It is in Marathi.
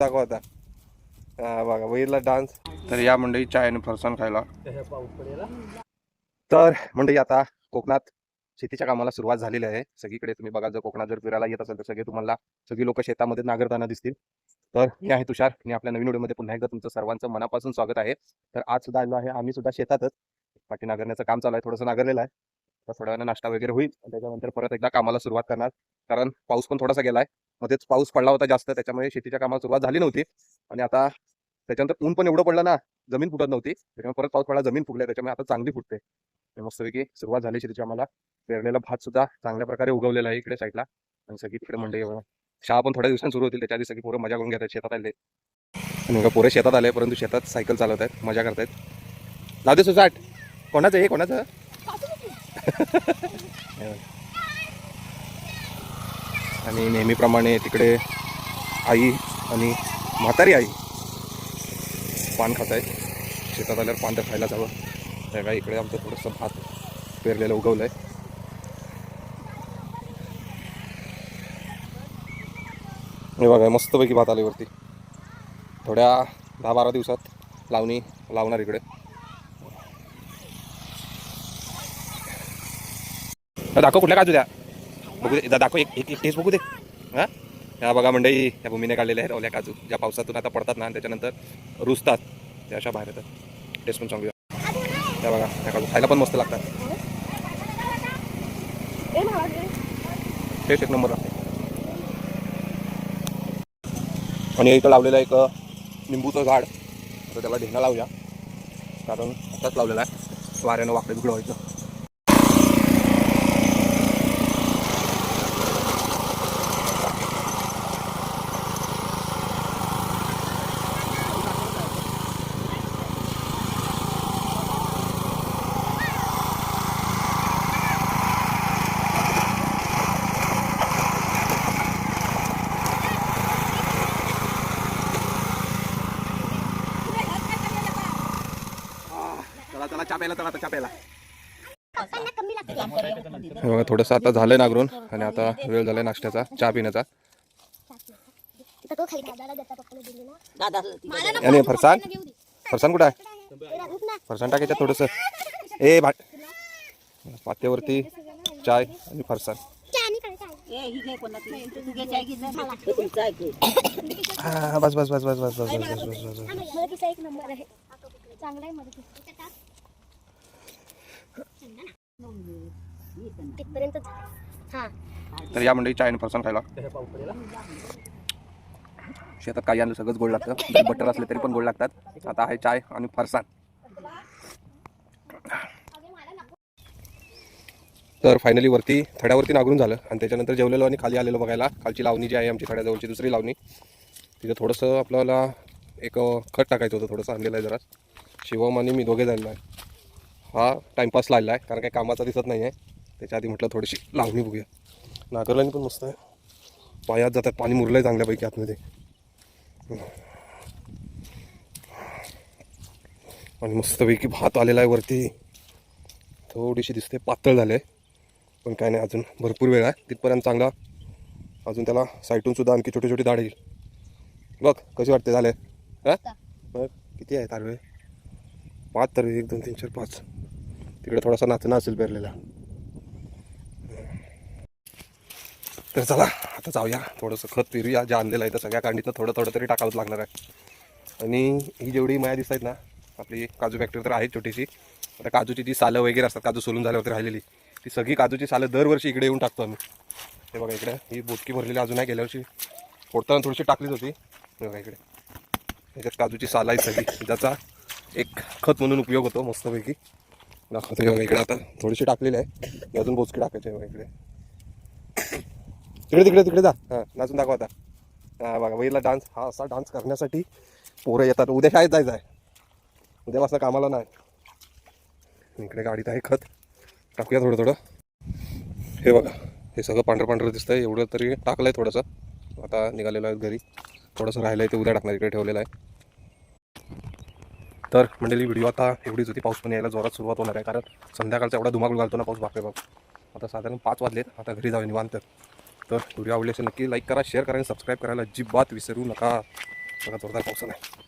दाखव आता हा बघा बघितला डान्स तर या मंडळी चाय आणि फरसाण खायला. तर मंडळी आता कोकणात शेतीच्या कामाला सुरुवात झालेली आहे. सगळीकडे तुम्ही बघा जर कोकणात जर फिरायला येत असेल तर सगळे तुम्हाला सगळी लोक शेतामध्ये नांगरताना दिसतील. तर मी आहे तुषार. मी आपल्या नवीन व्हिडिओमध्ये पुन्हा एकदा तुमचं सर्वांचं मनापासून स्वागत आहे. तर आज सुद्धा आलो आहे. आम्ही सुद्धा शेतातच. पाठी नांगरण्याचं काम चालू आहे. थोडंसं नांगरलेलं आहे. तर थोड्या नाश्ता वगैरे होईल. आणि त्याच्यानंतर परत एकदा कामाला सुरुवात करणार. कारण पाऊस पण थोडासा गेलाय. मध्येच पाऊस पडला होता जास्त त्याच्यामुळे शेतीच्या कामाला सुरुवात झाली नव्हती. आणि आता त्याच्यानंतर ऊन पण एवढं पडलं ना जमीन फुटत नव्हती. त्याच्यामुळे परत पाऊस पडला जमीन फुगली त्याच्यामुळे आता चांगली फुटते. मस्तपैकी सुरुवात झाली शेतीच्या आम्हाला. पेरलेला भात सुद्धा चांगल्या प्रकारे उगवलेला आहे इकडे साईडला आणि सगळी तिकडे मंडई आहे. शाळा पण थोड्या दिवसांनी सुरू होतील त्याच्या आधी सगळी पोरं मजा करून घेतात शेतात आले. आणि पोरं शेतात आले परंतु शेतात सायकल चालवत आहेत मजा करतायत. लावते सुसाट कोणाचं हे कोणाचं. आणि नेहमीप्रमाणे तिकडे आई आणि म्हातारी आई पान खात आहेत. शेतात आल्यावर पान तर खायलाच हवं. हे बघा इकडे आमचं थोडंसं भात पेरलेलं उगवलं आहे हे बघा मस्तपैकी भात आलेवरती थोड्या दहा बारा दिवसात लावणी लावणार इकडे. दाखव कुठल्या काजू द्या. बघू दे. दाखव एक एक टेस्ट बघू दे. हां? ह्या बघा मंडई या भूमीने काढलेल्या आहेत ओल्या काजू. ज्या पावसातून आता पडतात ना त्याच्यानंतर रुजतात. त्या अशा बाहेर येतात. टेस्ट पण सांगूया त्या बघा त्या काजू खायला पण मस्त लागतात. टेस्ट एक नंबर लागते. आणि इथं लावलेलं एक निंबूचं झाड. तर त्याला ढेंगा लावूया. कारण आताच लावलेला आहे. वाऱ्यानं वाकडे बिकडं व्हायचं. चला चला आता हे बघा थोडंसं आता झालंय नागरून आणि आता वेळ झालाय नाश्त्याचा चहा पिण्याचा आणि फरसाण फरसाण कुठं आहे फरसाण टाकायचं थोडंसं ए भाट पात्यावरती चाय आणि फरसाण हा, बस बस बस बस बस बस बस बस बस बस मदतीचा एक नंबर आहे चांगला आहे मदती तिथपर्यंत तर या मंडळी चाय आणि फरसाण खायला. शेतात काही आणलं सगळंच गोड लागतं. बटर असले तरी पण गोड लागतात. आता आहे चाय आणि फरसाण तर फायनली वरती थड्यावरती नागरून झालं. आणि त्याच्यानंतर जेवलेलो आणि खाली आलेलो बघायला. खालची लावणी जी आहे आमची थड्याजवळची दुसरी लावणी. तिथं थोडंसं आपल्याला एक खत टाकायचं होतं थोडंसं आणलेलं आहे जरा. शिवम आणि मी दोघे जायला आहे. हा टाईमपास लागला आहे कारण काही कामाचा दिसत नाही आहे. त्याच्या आधी म्हटलं थोडीशी लावणी बघूया. नागरलानी पण मस्त आहे. पायात जातात पाणी मुरलं आहे चांगल्यापैकी आतमध्ये. आणि मस्तपैकी भात आलेला आहे वरती. थोडीशी दिसते पातळ झाले पण काय नाही अजून भरपूर वेळ आहे. तिथपर्यंत चांगला अजून त्याला साईटून सुद्धा आणखी छोटी छोटी दाढ. येईल बघ कशी वाटते झाले हा? बघ किती आहे तारवे? पाच तर एक दोन तीन चार पाच. तिकडे थोडासा नाचणं असेल पेरलेला. तर चला आता जाऊया. थोडंसं खत पेरूया. जे आणलेलं आहे तर सगळ्या कांडीतनं थोडं थोडं तरी टाकावंच लागणार आहे. आणि ही जेवढी माया दिसत आहेत ना आपली काजू फॅक्टरी तर आहे छोटीशी. आता काजूची जी सालं वगैरे असतात काजू सोलून झाल्यावरती राहिलेली ती सगळी काजूची सालं दरवर्षी इकडे येऊन टाकतो आम्ही. हे बघा इकडे ही बोटकी भरलेली अजून आहे गेल्या वर्षी फोडताना थोडीशी टाकलीच होती. हे बघा इकडे. याच्यात काजूची साल आहे सगळी. ज्याचा एक खत म्हणून उपयोग होतो मस्तपैकी. दाखवतो हे बघा इकडे आता? थोडीशी टाकलेली आहे. अजून बोचकी टाकायची आहे बघा इकडे. तिकडे तिकडे तिकडे जा. हां नाचून दाखवा आता. हां बघा बघितला डान्स? हा असा डान्स करण्यासाठी पोरं येतात. उद्या शाळेत जायचं आहे. उद्या उद्यापासून कामाला नाही. इकडे गाडीत आहे खत. टाकूया थोडं थोडं. हे बघा हे सगळं पांढरं पांढरं दिसतंय. एवढं तरी टाकलं आहे थोडंसं. आता निघालेलं आहे घरी. थोडंसं राहिलं आहे ते उद्या टाकणार इकडे ठेवलेलं आहे. तर मंडळी व्हिडिओ आता एवढीच होती. पाऊस पण यायला जोरात सुरुवात होणार आहे. कारण संध्याकाळचा एवढा धुमाकूळ घालतो ना पाऊस. बापरे बाप. आता साधारण पाच वाजलेत. आता घरी जाऊ निवांत. तर व्हिडिओ आवडले असेल नक्की लाईक करा शेअर करा आणि सबस्क्राईब करायला अजिबात विसरू नका. बघा जोरदार पाऊस आलाय.